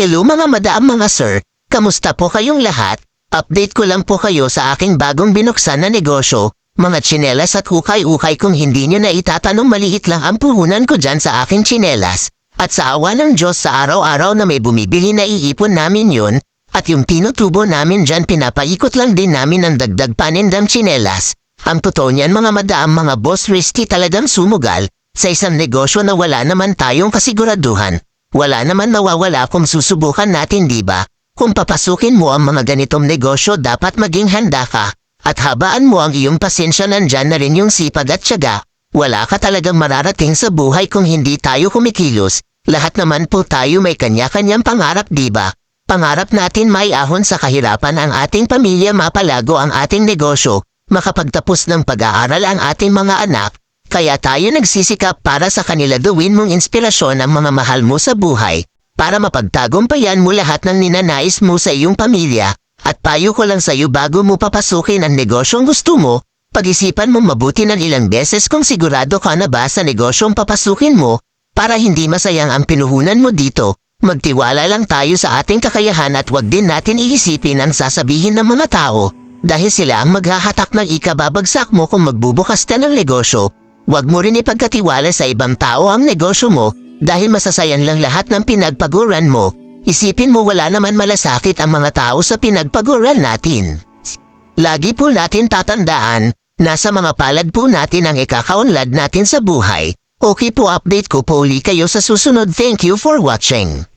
Hello mga madaam mga sir, kamusta po kayong lahat? Update ko lang po kayo sa aking bagong binuksan na negosyo. Mga tsinelas at hukay-ukay kung hindi nyo na itatanong maliit lang ang puhunan ko dyan sa aking tsinelas. At sa awa ng Diyos sa araw-araw na may bumibili na iipon namin yun, at yung tinutubo namin dyan pinapaikot lang din namin ang dagdag panindang tsinelas. Ang totoo niyan mga madaam mga boss risky talagang sumugal sa isang negosyo na wala naman tayong kasiguraduhan. Wala naman nawawala kung susubukan natin di ba? Kung papasukin mo ang mga ganitong negosyo dapat maging handa ka. At habaan mo ang iyong pasensya nandyan na rin yung sipag at tiyaga. Wala ka talagang mararating sa buhay kung hindi tayo kumikilos. Lahat naman po tayo may kanya-kanyang pangarap di ba? Pangarap natin may ahon sa kahirapan ang ating pamilya mapalago ang ating negosyo, makapagtapos ng pag-aaral ang ating mga anak, kaya tayo nagsisikap para sa kanila gawin mong inspirasyon ang mga mahal mo sa buhay, para mapagtagumpayan mo lahat ng ninanais mo sa iyong pamilya, at payo ko lang sa iyo bago mo papasukin ang negosyong gusto mo, pag-isipan mo mabuti ng ilang beses kung sigurado ka na ba sa negosyong papasukin mo, para hindi masayang ang pinuhunan mo dito, magtiwala lang tayo sa ating kakayahan at wag din natin iisipin ang sasabihin ng mga tao, dahil sila ang maghahatak ng ikababagsak mo kung magbubukas ka ng negosyo, Huwag mo rin ipagkatiwala sa ibang tao ang negosyo mo dahil masasayan lang lahat ng pinagpaguran mo. Isipin mo wala naman malasakit ang mga tao sa pinagpaguran natin. Lagi po natin tatandaan, nasa mga palad po natin ang ikakaunlad natin sa buhay. Okay po update ko po uli kayo sa susunod. Thank you for watching.